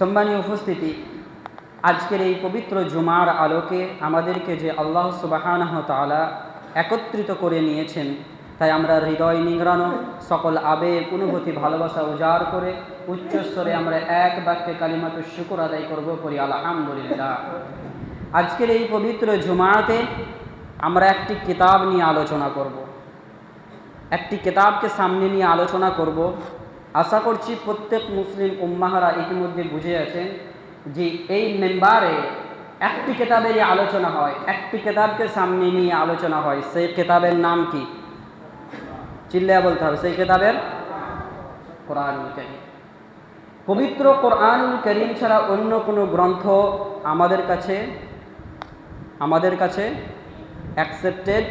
সম্মানীয় উপস্থিতি, আজকের এই পবিত্র জুমার আলোকে আমাদেরকে যে আল্লাহ সুবাহানহ তালা একত্রিত করে নিয়েছেন, তাই আমরা হৃদয় নিংড়ানো, সকল আবেগ, অনুভূতি, ভালোবাসা উজাড় করে উচ্চস্বরে আমরা এক বাক্যে কালিমাতে শুকুর আদায় করব করি আলহামদুলিল্লাহ। আজকের এই পবিত্র জুমাতে আমরা একটি কিতাব নিয়ে আলোচনা করব। একটি কিতাবকে সামনে নিয়ে আলোচনা করব আশা করছি প্রত্যেক মুসলিম উম্মাহারা ইতিমধ্যে বুঝে আছেন যে এই মেম্বারে একটি কেতাবেরই আলোচনা হয়, একটি কেতাবকে সামনে নিয়ে আলোচনা হয়। সেই কেতাবের নাম কি? চিল্লায় বলতে হবে, সেই কেতাবের? কোরআনুল করিম। পবিত্র কোরআনুল করিম ছাড়া অন্য কোনো গ্রন্থ আমাদের কাছে আমাদের কাছে অ্যাকসেপ্টেড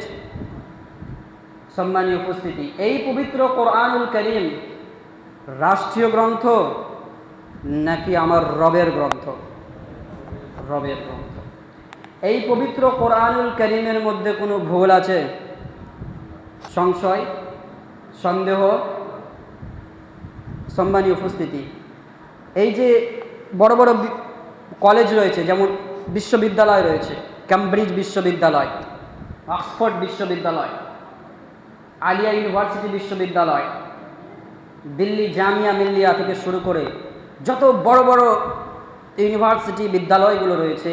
সম্মানীয় উপস্থিতি, এই পবিত্র কোরআনুল করিম রাষ্ট্রীয় গ্রন্থ নাকি আমার রবের গ্রন্থ? রবের গ্রন্থ। এই পবিত্র কোরআনুল করিমের মধ্যে কোনো ভুল আছে? সংশয়? সন্দেহ? সম্মানীয় উপস্থিতি। এই যে বড় বড় কলেজ রয়েছে, যেমন বিশ্ববিদ্যালয় রয়েছে ক্যামব্রিজ বিশ্ববিদ্যালয় অক্সফোর্ড বিশ্ববিদ্যালয় আলিয়া ইউনিভার্সিটি বিশ্ববিদ্যালয় দিল্লি জামিয়া মিল্লিয়া থেকে শুরু করে যত বড় বড় ইউনিভার্সিটি বিদ্যালয়গুলো রয়েছে,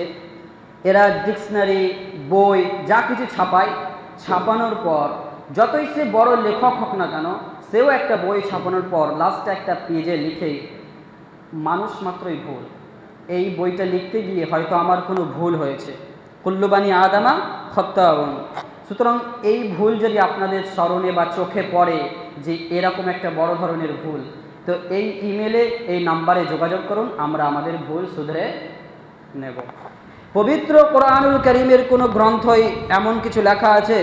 এরা ডিকশনারি, বই, যা কিছু ছাপায়, ছাপানোর পর যতই সে বড় লেখক হোক না কেন, সেও একটা বই ছাপানোর পর লাস্টে একটা পেজে লিখে, মানুষ মাত্রই ভুল। এই বইটা লিখতে গিয়ে হয়তো আমার কোনো ভুল হয়েছে। কুল্লুবানি আদামা খত্তাবন সুতরাং এই ভুল যদি আপনাদের স্মরণে বা চোখে পড়ে যে এরকম একটা বড় ধরনের ভুল, তো এই ইমেলে এই নাম্বারে যোগাযোগ করুন, আমরা আমাদের ভুল শুধরে নেব। পবিত্র কোরআনুল করিমের কোনো গ্রন্থই এমন কিছু লেখা আছে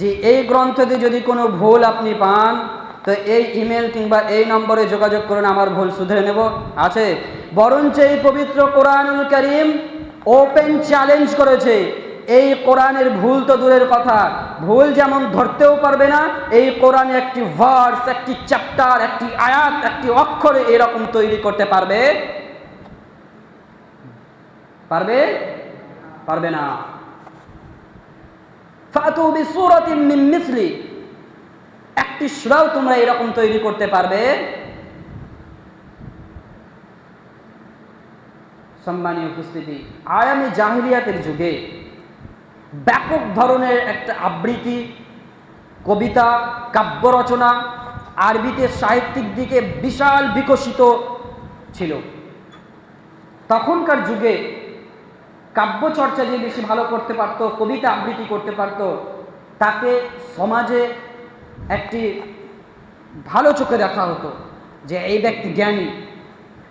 যে এই গ্রন্থতে যদি কোনো ভুল আপনি পান, তো এই ইমেল কিংবা এই নম্বরে যোগাযোগ করুন, আমার ভুল শুধরে নেব। আছে, বরঞ্চ এই পবিত্র কোরআনুল করিম ওপেন চ্যালেঞ্জ করেছে। এই কোরআনের ভুল তো দূরের কথা। ভুল যেমন ধরতেও পারবে না, এই কোরআনে একটি ভার্স একটি চ্যাপ্টার একটি আয়াত, একটি অক্ষর এরকম তৈরি করতে পারবে? পারবে? পারবে না। ফাতু বিসূরাতিন মিন মিসলি। একটি সূরাও তোমরা এরকম তৈরি করতে পারবে। সম্মানীয় উপস্থিতি, আয়ামে জাহিলিয়াতের যুগে ব্যাপক ধরনের একটা আবৃত্তি, কবিতা, কাব্য রচনা, আরবিতে সাহিত্যিক দিকে বিশাল বিকশিত ছিল। তখনকার যুগে কাব্য চর্চা যে বেশি ভালো করতে পারতো, কবিতা আবৃত্তি করতে পারতো তাকে সমাজে একটি ভালো চোখে দেখা হতো যে এই ব্যক্তি জ্ঞানী।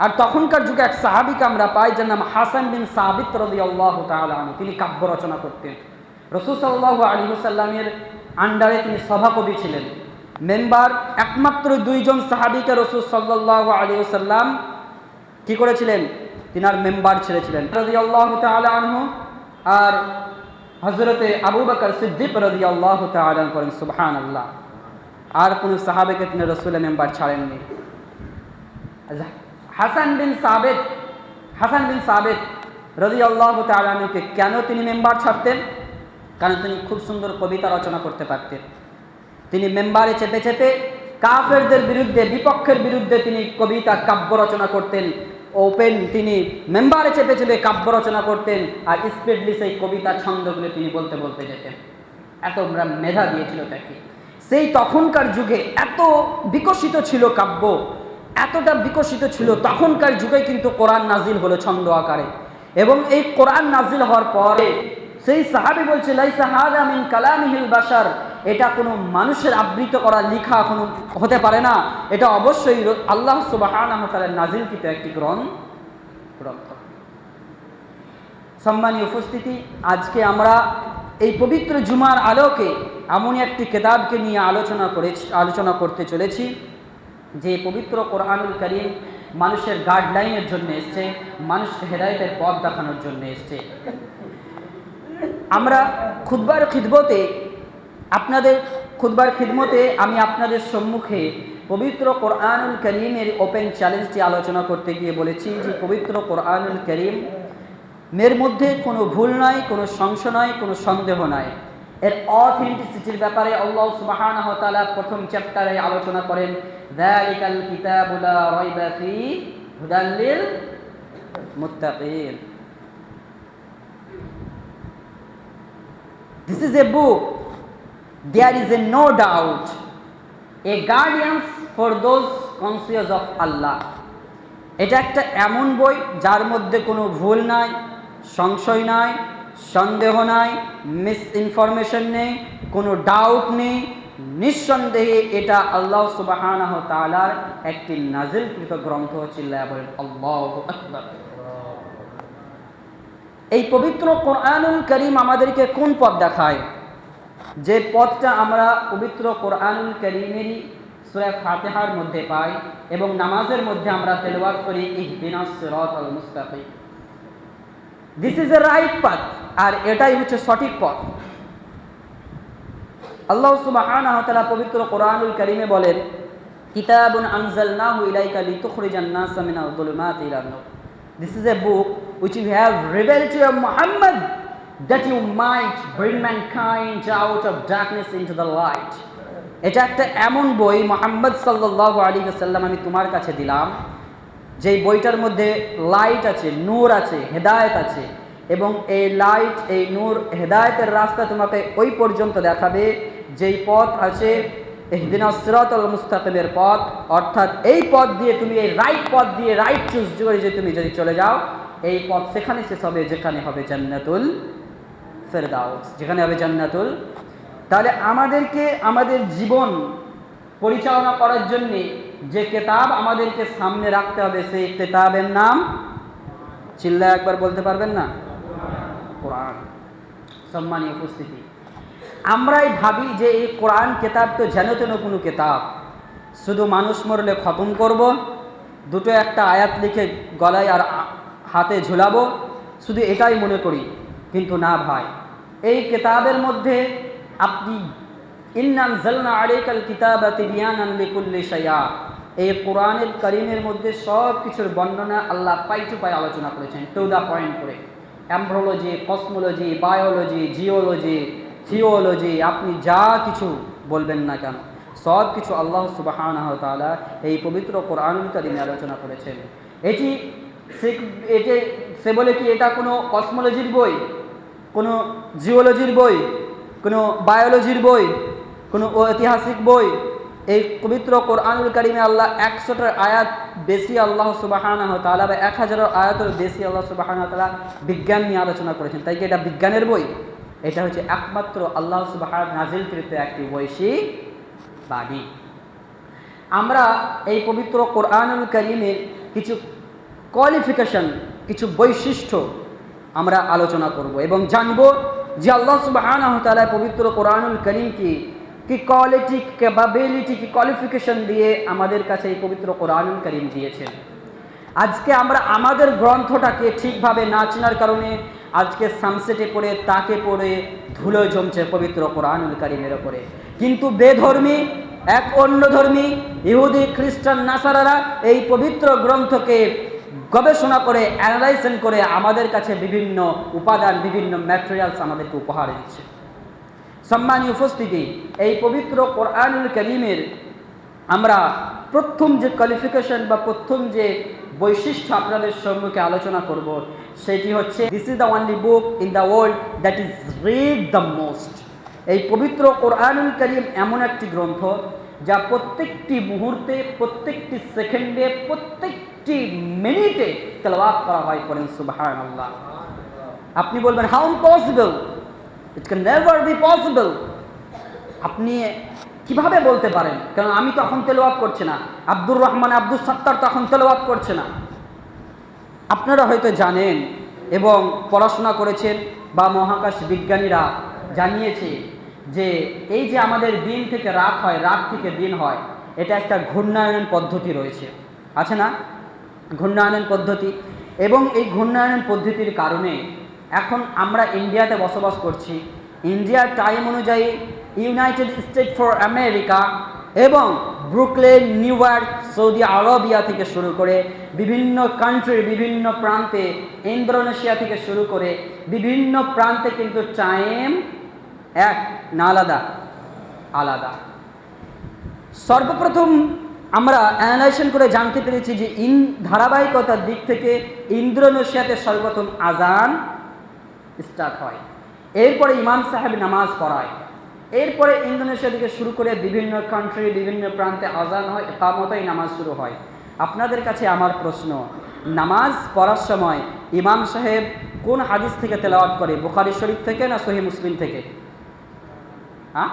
আর তখনকার যুগে এক সাহাবিকে আমরা পাই যার নাম হাসান বিন সাবিত রদি আল্লাহ তালু তিনি কাব্য রচনা করতেন। রসুল সাল্লাহ আলী সাল্লামের আন্ডারে তিনি সভাকবি ছিলেন। মেম্বার একমাত্র দুইজন সাহাবিকে রসুল সাল্লাহ আলী সাল্লাম কি করেছিলেন? তিনার মেম্বার ছেড়েছিলেন। রদি আল্লাহ আনহু আর হজরতে আবু বকর সিদ্দিক রদি আল্লাহ তালন করেন সুবহান আল্লাহ আর কোনো সাহাবেকে তিনি রসুলের মেম্বার ছাড়েননি। আচ্ছা, হাসান বিন সাবেদ হাসান বিন সাবেদ রদি আল্লাহ তালকে কেন তিনি মেম্বার ছাড়তেন? কারণ তিনি খুব সুন্দর কবিতা রচনা করতে পারতেন। তিনি মেম্বারে চেপে চেপে কাফেরদের বিরুদ্ধে, বিপক্ষের বিরুদ্ধে তিনি কবিতা, কাব্য রচনা করতেন। ওপেন তিনি মেম্বারে চেপে চেপে কাব্য রচনা করতেন আর স্পিডলি সেই কবিতা ছন্দগুলো তিনি বলতে বলতে যেতেন। এত মেধা দিয়েছিল তাকে। সেই তখনকার যুগে এত বিকশিত ছিল কাব্য। এতটা বিকশিত ছিল, তখনকার যুগে কিন্তু কোরআন নাজিল হলো ছন্দ আকারে। এবং এই কোরআন নাজিল হওয়ার পরে সেই সাহাবি বলছে বাশার। এটা কোনো মানুষের আবৃত করা লিখা কোনো হতে পারে না। এটা অবশ্যই আল্লাহ সুবহানাহু ওয়া তাআলার নাজিলকৃত একটি গ্রন্থ। গ্রন্থ সম্মানীয় উপস্থিতি, আজকে আমরা এই পবিত্র জুমার আলোকে এমনই একটি কেতাবকে নিয়ে আলোচনা করে আলোচনা করতে চলেছি। যে পবিত্র কোরআনুল করিম মানুষের গাইডলাইনের জন্য এসছে, মানুষকে হেদায়তের পথ দেখানোর জন্য এসছে। আমরা খুদবার খিদবতে আপনাদের খুদবার খিদমতে আমি আপনাদের সম্মুখে পবিত্র কোরআনুল করিমের ওপেন চ্যালেঞ্জটি আলোচনা করতে গিয়ে বলেছি যে পবিত্র কোরআনুল করিম এর মধ্যে কোনো ভুল নয়, কোনো সংশয় নয়, কোনো সন্দেহ নয়। এর অথেন্টিসিটির ব্যাপারে আল্লাহ সুবহানাহু ওয়া তাআলা প্রথম চ্যাপ্টারে আলোচনা করেন, যালিকাল কিতাবুলা রাইবা ফি হুদাল মুত্তাকিন This is a book. There is a no doubt. A guardians for those conscious of Allah. এটা একটা এমন বই যার মধ্যে কোনো ভুল নাই, সংশয় নাই সন্দেহ নাই মিস ইনফরমেশন নেই, কোনো ডাউট নেই। নিঃসন্দেহে এটা আল্লাহ সুবাহানাহ তালার একটি নাজিলকৃত গ্রন্থ চিল্লায় এই পবিত্র কোরআনুল করিম আমাদেরকে কোন পথ দেখায়? যে পথটা আমরা পবিত্র কোরআনুল করিমেরই সুরা ফাতেহার মধ্যে পাই এবং নামাজের মধ্যে আমরা তেলওয়াত করি, ইহদিনাস সিরাত আল মুস্তাকিম। দিস ইজ এ রাইট পথ আর এটাই হচ্ছে সঠিক পথ। আল্লাহ সুবহানাহু ওয়া পবিত্র কোরআনুল করিমে বলেন, কিতাবুন আনজালনাহু ইলাইকা লিতুখরিজান নাসা যুলুমাতি ইলান নূর। This is a book which you have revealed to your that you might bring mankind out of darkness into the light. এটা একটা এমন বই, মোহাম্মদ সাল্লাহ আলী সাল্লাম আমি তোমার কাছে দিলাম। যেই বইটার মধ্যে লাইট আছে, নূর আছে, হেদায়েত আছে, এবং এই লাইট এই নূর, হেদায়েতের রাস্তা তোমাকে ওই পর্যন্ত দেখাবে যেই পথ আছে এহদিন সিরাত মুস্তাকিমের পথ। অর্থাৎ এই পথ দিয়ে তুমি এই রাইট পথ দিয়ে রাইট চুজ করে যে তুমি যদি চলে যাও, এই পথ সেখানে শেষ হবে, যেখানে হবে জান্নাতুল ফেরদাউস। যেখানে হবে জান্নাতুল তাহলে আমাদেরকে আমাদের জীবন পরিচালনা করার জন্যে যে কেতাব আমাদেরকে সামনে রাখতে হবে, সেই কেতাবের নাম চিল্লা একবার বলতে পারবেন না? কোরআন। সম্মানীয় উপস্থিতি। আমরাই ভাবি যে এই কোরআন কেতাব তো যেন তেন কোনো কেতাব। শুধু মানুষ মরলে খতম করব, দুটো একটা আয়াত লিখে গলায় আর হাতে ঝুলাবো, শুধু এটাই মনে করি। কিন্তু না ভাই, এই কেতাবের মধ্যে আপনি ইন্নান জলনা আলেকাল কিতাব তিবিয়ান লিকুল্লি শাইয়া এই কোরআনের করিমের মধ্যে সব কিছুর বর্ণনা আল্লাহ পাই টু পাই আলোচনা করেছেন। টু দ্য পয়েন্ট করে। Embryology, cosmology, biology, geology, theology, আপনি যা কিছু বলবেন না কেন সব কিছু আল্লাহ সুবাহানাহ তাআলা এই পবিত্র কোরআনুল কারিমে আলোচনা করেছেন। এটি এটি, সে বলে কি এটা কোনো কসমোলজির বই, কোনো জিওলজির বই, কোনো বায়োলজির বই? কোনো ঐতিহাসিক বই। এই পবিত্র কোরআনুল কারিমে আল্লাহ একশোটার আয়াত বেশি আল্লাহ সুবাহানাহ তাআলা বা এক হাজারের আয়াতের বেশি আল্লাহ সুবাহানাহ তাআলা বিজ্ঞান নিয়ে আলোচনা করেছেন। তাই কি এটা বিজ্ঞানের বই? এটা হচ্ছে একমাত্র আল্লাহ সুবাহান নাজিলকৃত একটি বৈশিক বাণী। আমরা এই পবিত্র কোরআনুল করিমের কিছু কোয়ালিফিকেশন কিছু বৈশিষ্ট্য আমরা আলোচনা করব এবং জানব যে আল্লাহ তাআলা পবিত্র কোরআনুল করিম কি কি কোয়ালিটি ক্যাপাবিলিটি কি কোয়ালিফিকেশন দিয়ে আমাদের কাছে এই পবিত্র কোরআনুল করিম দিয়েছেন। আজকে আমরা আমাদের গ্রন্থটাকে ঠিকভাবে না চেনার কারণে আজকে সানসেটে পড়ে, তাকে পড়ে ধুলো জমছে পবিত্র কোরআনুল কারিমের ওপরে। কিন্তু বেধর্মী, এক অন্য ধর্মী, ইহুদি, খ্রিস্টান, নাসারারা এই পবিত্র গ্রন্থকে গবেষণা করে অ্যানালাইসেন করে আমাদের কাছে বিভিন্ন উপাদান, বিভিন্ন ম্যাটেরিয়ালস আমাদেরকে উপহার দিচ্ছে। সম্মানীয় উপস্থিতি, এই পবিত্র কোরআনুল করিমের আমরা প্রথম যে কোয়ালিফিকেশন বা প্রথম যে বৈশিষ্ট্য আপনাদের সম্মুখে আলোচনা করব, সেটি হচ্ছে this is the only book in the world that is read the most এই পবিত্র কোরআনুল করিম এমন একটি গ্রন্থ, যা প্রত্যেকটি মুহূর্তে, প্রত্যেকটি সেকেন্ডে, প্রত্যেকটি মিনিটে তেলাওয়াত করা হয় করেন সুবাহান আল্লাহ আপনি বলবেন how possible it can never be possible আপনি কীভাবে বলতে পারেন? কারণ আমি তো এখন তেলাওয়াত করছি না। আব্দুর রহমান আব্দুল সত্তার তো এখন তেলাওয়াত করছে না। আপনারা হয়তো জানেন এবং পড়াশোনা করেছেন বা মহাকাশ বিজ্ঞানীরা জানিয়েছে যে এই যে আমাদের দিন থেকে রাত হয়, রাত থেকে দিন হয়, এটা একটা ঘূর্ণায়ন পদ্ধতি রয়েছে। আছে না? ঘূর্ণায়ন পদ্ধতি। এবং এই ঘূর্ণায়ন পদ্ধতির কারণে এখন আমরা ইন্ডিয়াতে বসবাস করছি। ইন্ডিয়ার টাইম অনুযায়ী ইউনাইটেড স্টেট ফর আমেরিকা এবং Brooklyn New York Saudi Arabia থেকে শুরু করে বিভিন্ন কান্ট্রির বিভিন্ন প্রান্তে ইন্দোনেশিয়া থেকে শুরু করে বিভিন্ন প্রান্তে কিন্তু টাইম এক না আলাদা আলাদা। সর্বপ্রথম আমরা অ্যানালাইজেশন করে জানতে পেরেছি যে ইন ধারাবাহিকতার দিক থেকে ইন্দ্রনেশিয়াতে সর্বপ্রথম আজান স্টার্ট হয়। এরপরে ইমাম সাহেব নামাজ পড়ায়। এরপরে ইন্দোনেশিয়া থেকে শুরু করে বিভিন্ন কান্ট্রি বিভিন্ন প্রান্তে আজান হয় তার একামতাই নামাজ শুরু হয়। আপনাদের কাছে আমার প্রশ্ন, নামাজ পড়ার সময় ইমাম সাহেব কোন হাদিস থেকে তেলাওয়াত করে, বুখারি শরীফ থেকে না সহি মুসলিম থেকে? হ্যাঁ?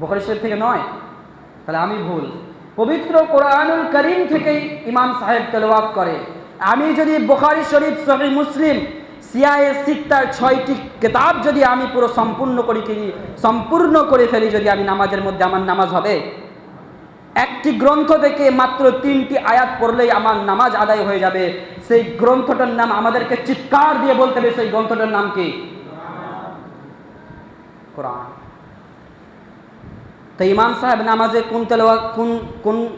বুখারি শরীফ থেকে নয়। তাহলে আমি ভুল। পবিত্র কোরআনুল করিম থেকেই ইমাম সাহেব তেলাওয়াত করে। আমি যদি বুখারি শরীফ সহি মুসলিম, সিআইএ সিত্তার ছয়টি কিতাব যদি আমি পুরো সম্পূর্ণ করি সম্পূর্ণ করে ফেলি যদি আমি নামাজের মধ্যে আমার নামাজ হবে? একটি গ্রন্থ থেকে মাত্র তিনটি আয়াত পড়লেই আমার নামাজ আদায় হয়ে যাবে। সেই গ্রন্থটার নাম আমাদেরকে চিৎকার দিয়ে বলতে হবে, সেই গ্রন্থটার নাম কি? কোরআন। তো ইমাম সাহেব নামাজে কোন তেলোয়া কোন কোন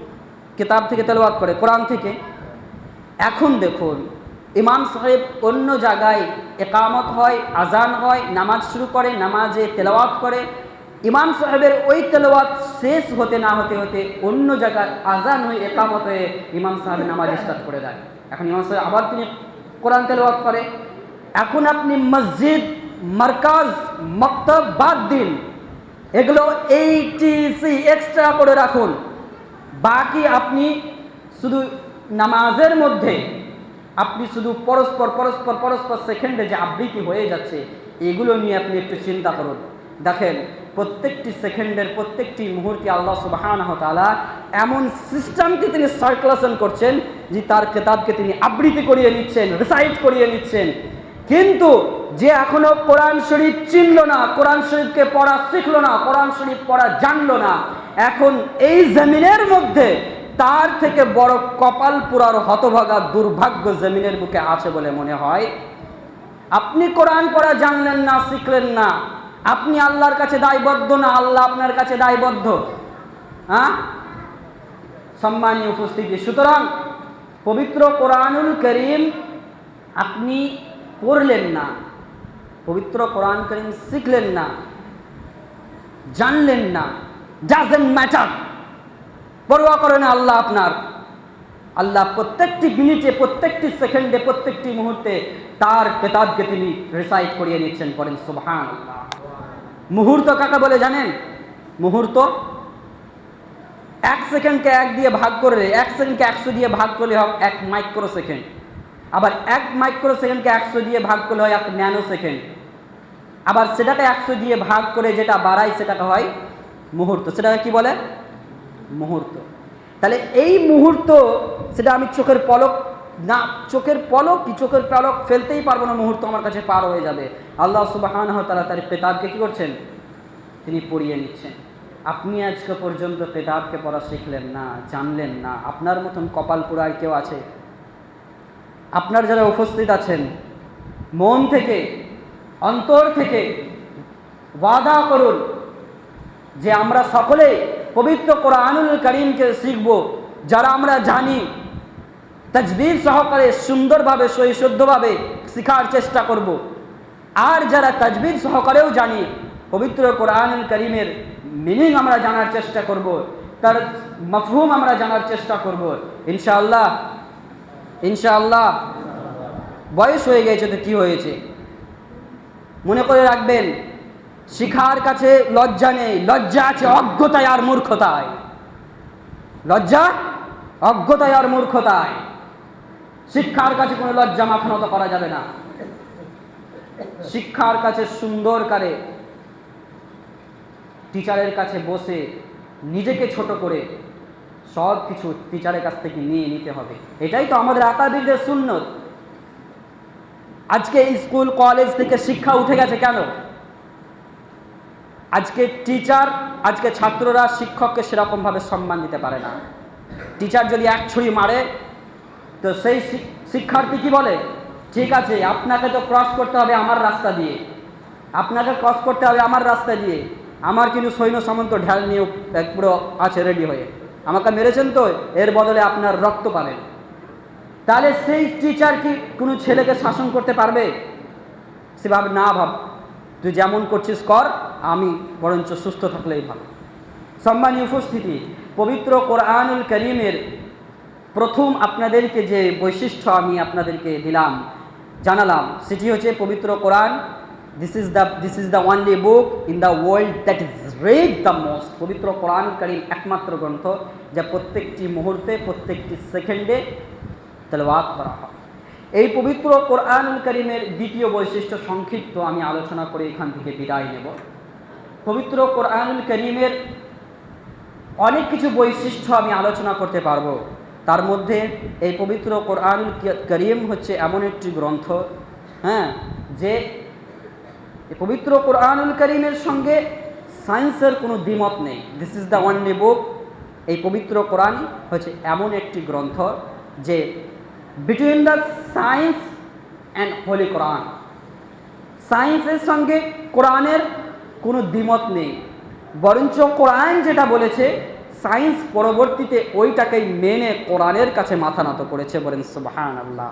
কিতাব থেকে তেলোয়াত করে? কোরআন থেকে। এখন দেখুন, ইমাম সাহেব অন্য জায়গায় একামত হয়, আজান হয়, নামাজ শুরু করে, নামাজে তেলাওয়াত করে। ইমাম সাহেবের ওই তেলাওয়াত শেষ হতে না হতে হতে অন্য জায়গায় আজান হয়ে, একামত হয়ে ইমাম সাহেব নামাজ স্টার্ট করে দেয়। এখন ইমাম সাহেব আবার তিনি কোরআন তেলাওয়াত করে। এখন আপনি মসজিদ, মার্কাজ, মক্তব, বাদ দিন। এগুলো এইটিসি এক্সট্রা করে রাখুন। বাকি আপনি শুধু নামাজের মধ্যে আপনি শুধু পরস্পর পরস্পর পরস্পর সেকেন্ডে যে আবৃত্তি হয়ে যাচ্ছে, এগুলো নিয়ে আপনি একটু চিন্তা করুন। দেখেন, প্রত্যেকটি সেকেন্ডের প্রত্যেকটি মুহূর্তে আল্লাহ সুবাহান তালা এমন সিস্টেমকে তিনি সার্কুলেশন করছেন যে তার কেতাবকে তিনি আবৃত্তি করিয়ে নিচ্ছেন রিসাইট করিয়ে নিচ্ছেন। কিন্তু যে এখনও কোরআন শরীফ চিনল না, কোরআন শরীফকে পড়া শিখলো না, কোরআন শরীফ পড়া জানলো না, এখন এই জমিনের মধ্যে তার থেকে বড় কপাল পুরার হতভাগা দুর্ভাগ্য জমিনের বুকে আছে বলে মনে হয়। আপনি কোরআন পড়া জানলেন না, শিখলেন না। আপনি আল্লাহর কাছে দায়বদ্ধ না, আল্লাহ আপনার কাছে দায়বদ্ধ। হ্যাঁ? সম্মানীয় উপস্থিতি। সুতরাং পবিত্র কোরআনুল করিম আপনি পড়লেন না, পবিত্র কোরআন করিম শিখলেন না, জানলেন না। ডাজেন্ট ম্যাটার পরোয়া করে না আল্লাহ আপনার। আল্লাহ প্রত্যেকটি মিনিটে, প্রত্যেকটি সেকেন্ডে, প্রত্যেকটি মুহূর্তে তার কেতাবকে তিনি রিসাইট করিয়ে নিচ্ছেন করেন সুবহান মুহূর্ত কাকে বলে জানেন? মুহূর্ত এক সেকেন্ডকে এক দিয়ে ভাগ করলে, এক সেকেন্ডকে একশো দিয়ে ভাগ করলে হয় এক মাইক্রো সেকেন্ড আবার এক মাইক্রো সেকেন্ডকে একশো দিয়ে ভাগ করলে হয় এক ন্যানো সেকেন্ড আবার সেটাকে একশো দিয়ে ভাগ করে যেটা বাড়ায়, সেটাকে হয় মুহূর্ত। সেটাকে কি বলে? মুহূর্ত। তাহলে এই মুহূর্ত, সেটা আমি চোখের পলক, না, চোখের পলক কি চোখের পলক ফেলতেই পারব না, মুহূর্ত আমার কাছে পার হয়ে যাবে। আল্লাহ সুবাহান তারা তার পেতাবকে কী করছেন? তিনি পড়িয়ে নিচ্ছেন। আপনি আজকে পর্যন্ত পেতাবকে পড়া শিখলেন না, জানলেন না, আপনার মতন কপাল পুরার কেউ আছে? আপনার যারা উপস্থিত আছেন, মন থেকে, অন্তর থেকে, ওয়াদা করুন যে আমরা সকলে পবিত্র কোরআনুল করিমকে শিখব, যারা আমরা জানি তজবির সহকারে সুন্দরভাবে সৈশুদ্ধভাবে শেখার চেষ্টা করব। আর যারা তজবির সহকারেও জানি, পবিত্র কোরআনুল করিমের মিনিং আমরা জানার চেষ্টা করব। তার মফহুম আমরা জানার চেষ্টা করব ইনশাআল্লাহ ইনশাআল্লাহ বয়স হয়ে গেছে তো কি হয়েছে মনে করে রাখবেন শিখার কাছে লজ্জা নেই, লজ্জা আছে অজ্ঞতায় আর মূর্খতায়। লজ্জা? অজ্ঞতায় আর মূর্খতায়। শিক্ষার কাছে কোনো লজ্জা মাথানত করা যাবে না। শিক্ষার কাছে সুন্দর করে টিচারের কাছে বসে, নিজেকে ছোট করে সব কিছু টিচারের কাছ থেকে নিয়ে নিতে হবে। এটাই তো আমাদের আকাবিরদের শূন্য আজকে স্কুল, কলেজ থেকে শিক্ষা উঠে গেছে কেন? আজকে টিচার আজকে ছাত্ররা শিক্ষককে সেরকমভাবে সম্মান দিতে পারে না। টিচার যদি এক ছুরি মারে, তো সেই শিক্ষার্থী কি বলে? ঠিক আছে, আপনাকে তো ক্রস করতে হবে আমার রাস্তা দিয়ে। আপনাকে ক্রস করতে হবে আমার রাস্তা দিয়ে। আমার কিন্তু সৈন্য সামন্ত ঢাল নিয়ে পুরো আছে রেডি হয়ে। আমাকে মেরেছেন তো, এর বদলে আপনার রক্ত পাবেন। তাহলে সেই টিচার কি কোনো ছেলেকে শাসন করতে পারবে? সে ভাবে না ভাব। তুই যেমন করছিস কর, আমি বরঞ্চ সুস্থ থাকলেই ভালো। সম্মানীয় উপস্থিতি, পবিত্র কোরআনুল করিমের প্রথম আপনাদেরকে যে বৈশিষ্ট্য আমি আপনাদেরকে দিলাম, জানালাম, সেটি হচ্ছে পবিত্র কোরআন। This is the this is the only book in the world that is read the most পবিত্র কোরআন করিম একমাত্র গ্রন্থ যা প্রত্যেকটি মুহূর্তে, প্রত্যেকটি সেকেন্ডে তেলওয়াত করা হয়। এই পবিত্র কোরআনুল করিমের দ্বিতীয় বৈশিষ্ট্য সংক্ষিপ্ত আমি আলোচনা করে এখান থেকে বিদায় নেব। পবিত্র কোরআনুল করিমের অনেক কিছু বৈশিষ্ট্য আমি আলোচনা করতে পারব। তার মধ্যে এই পবিত্র কোরআনুল করিম হচ্ছে এমন একটি গ্রন্থ হ্যাঁ যে পবিত্র কোরআনুল করিমের সঙ্গে সায়েন্সের কোনো দ্বিমত নেই। This is the only book এই পবিত্র কোরআন হচ্ছে এমন একটি গ্রন্থ, যে between the science and holy Quran সায়েন্সের সঙ্গে কোরআনের কোনো দ্বিমত নেই। বরঞ্চ কোরআন যেটা বলেছে সায়েন্স পরবর্তীতে ওইটাকেই মেনে কোরআনের কাছে মাথা নত করেছে বলেন সুবাহান আল্লাহ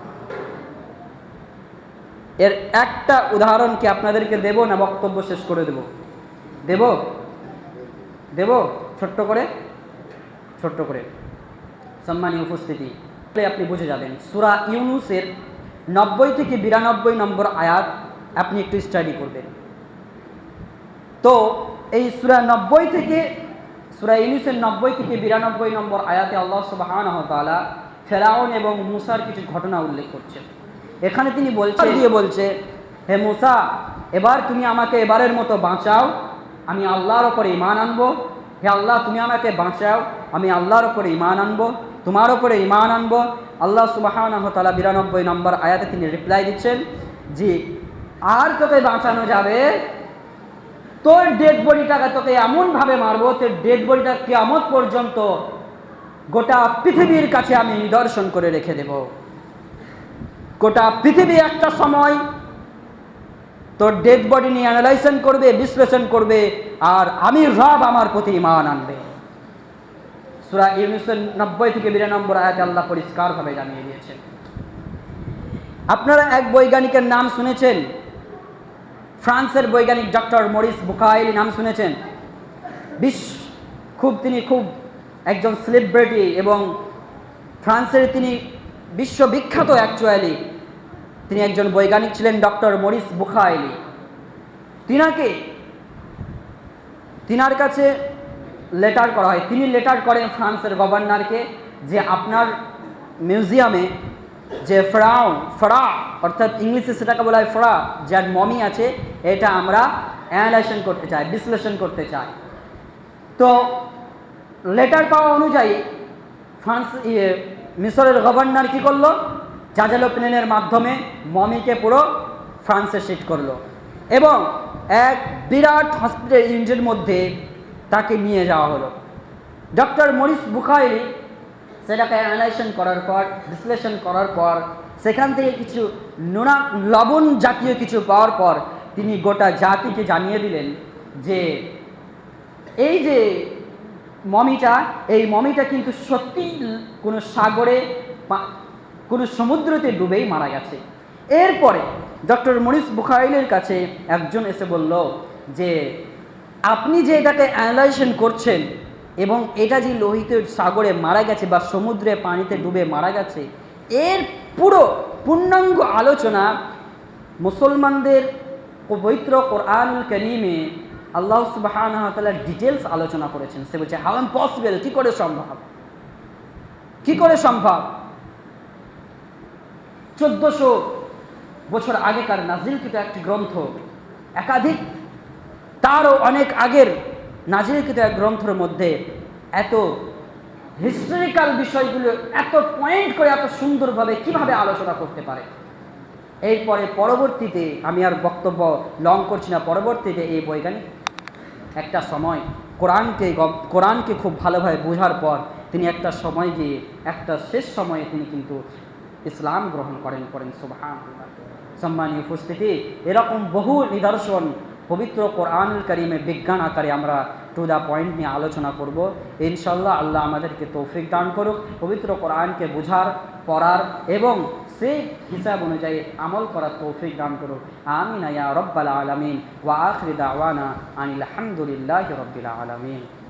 এর একটা উদাহরণ কি আপনাদেরকে দেব না বক্তব্য শেষ করে দেব? দেব? দেব? ছোট্ট করে? ছোট্ট করে। সম্মানীয় উপস্থিতি আপনি বুঝে যাবেন। সুরা ইউনুসের নব্বই থেকে বিরানব্বই নম্বর আয়াত আপনি একটু স্টাডি করবেন। তো এই সুরা নব্বই থেকে সুরা ইউনুসের নব্বই থেকে বিরানব্বই নম্বর আয়াতে আল্লাহ সুবাহান তালা ফেরাউন এবং মুসার কিছু ঘটনা উল্লেখ করছেন। এখানে তিনি বলছে দিয়ে বলছে হে মুসা এবার তুমি আমাকে এবারের মতো বাঁচাও। আমি আল্লাহর ওপরে ইমান আনব। হে আল্লাহ তুমি আমাকে বাঁচাও। আমি আল্লাহর ওপরে ইমান আনব, তোমার ওপরে ইমান আনব। আল্লাহ সুবাহান তালা বিরানব্বই নম্বর আয়াতে তিনি রিপ্লাই দিচ্ছেন যে, আর তোকে বাঁচানো যাবে, তোর ডেড বডিটাকে তোকে এমনভাবে মারবো, তোর ডেড বডিটা কেমন পর্যন্ত গোটা পৃথিবীর কাছে আমি নিদর্শন করে রেখে দেব। গোটা পৃথিবী একটা সময় তোর ডেড বডি নিয়ে অ্যানালাইসন করবে, বিশ্লেষণ করবে, আর আমি রব আমার প্রতি ইমান আনবে। সুরা নব্বই থেকে আয়াত আল্লাহ পরিষ্কারভাবে জানিয়ে দিয়েছেন। আপনারা এক বৈজ্ঞানিকের নাম শুনেছেন? ফ্রান্সের বৈজ্ঞানিক ডক্টর মরিস বুকাইলি নাম শুনেছেন? বিশ্ব খুব তিনি খুব একজন সেলিব্রিটি এবং ফ্রান্সের তিনি বিশ্ববিখ্যাত অ্যাকচুয়ালি তিনি একজন বৈজ্ঞানিক ছিলেন ডক্টর মরিস বুখাইলি তিনাকে, তিনার কাছে লেটার করা হয়। তিনি লেটার করেন ফ্রান্সের গভর্নরকে যে আপনার মিউজিয়ামে যে ফ্রাউন ফ্রা, অর্থাৎ ইংলিশে সেটাকে বলা হয় ফ্রা, যার মমি আছে, এটা আমরা অ্যানালাইসন করতে চাই, বিশ্লেষণ করতে চাই। তো লেটার পাওয়া অনুযায়ী ফ্রান্স ইয়ে মিশরের গভর্নর কী করল? জাজালো প্লেনের মাধ্যমে মমিকে পুরো ফ্রান্সে শিফট করল। এবং এক বিরাট হসপিটাল ইঞ্জের মধ্যে তাকে নিয়ে যাওয়া হলো। ডক্টর মরিস বুখাইলি সেটাকে অ্যানালাইসন করার পর, বিশ্লেষণ করার পর, সেখান থেকে কিছু নোনা লবণ জাতীয় কিছু পাওয়ার পর তিনি গোটা জাতিকে জানিয়ে দিলেন যে, এই যে মমিটা, এই মমিটা কিন্তু সত্যি কোনো সাগরে কোনো সমুদ্রতে ডুবেই মারা গেছে। এরপরে ডক্টর মরিস বুখাইলের কাছে একজন এসে বলল যে আপনি যে এটাকে অ্যানালাইজেশন করছেন এবং এটা যে লোহিত সাগরে মারা গেছে বা সমুদ্রে পানিতে ডুবে মারা গেছে, এর পুরো পূর্ণাঙ্গ আলোচনা মুসলমানদের পবিত্র কোরআনুল করিমে আল্লাহ সুবাহান ডিটেলস আলোচনা করেছেন। সে বলছে হাউ এম পসিবল কী করে সম্ভব? কি করে সম্ভব? চোদ্দশো বছর আগেকার নাজিলকৃত একটি গ্রন্থ, একাধিক তারও অনেক আগের নাজিলকৃত এক গ্রন্থের মধ্যে এত হিস্টোরিক্যাল বিষয়গুলো এত পয়েন্ট করে এত সুন্দরভাবে কীভাবে আলোচনা করতে পারে? এরপরে পরবর্তীতে আমি আর বক্তব্য লং করছি না, পরবর্তীতে এই বৈজ্ঞানিক একটা সময় কোরআনকে কোরআনকে খুব ভালোভাবে বোঝার পর তিনি একটা সময় গিয়ে, একটা শেষ সময়ে তিনি কিন্তু ইসলাম গ্রহণ করেন করেন সুবহান সম্মানীয় উপস্থিতি, এরকম বহু নিদর্শন পবিত্র কোরআনুল করিমে বিজ্ঞান আকারে আমরা টু দ্য পয়েন্ট নিয়ে আলোচনা করব। ইনশাল্লাহ আল্লাহ আমাদেরকে তৌফিক দান করুক, পবিত্র কোরআনকে বোঝার, পড়ার এবং সেই হিসাব অনুযায়ী আমল করার তৌফিক দান করুক। আমিনা রব্বাল আলমিন। ওয়া আখরিদা দাওয়ানা আনিল আহমদুলিল্লাহ রব্বিল আলামিন।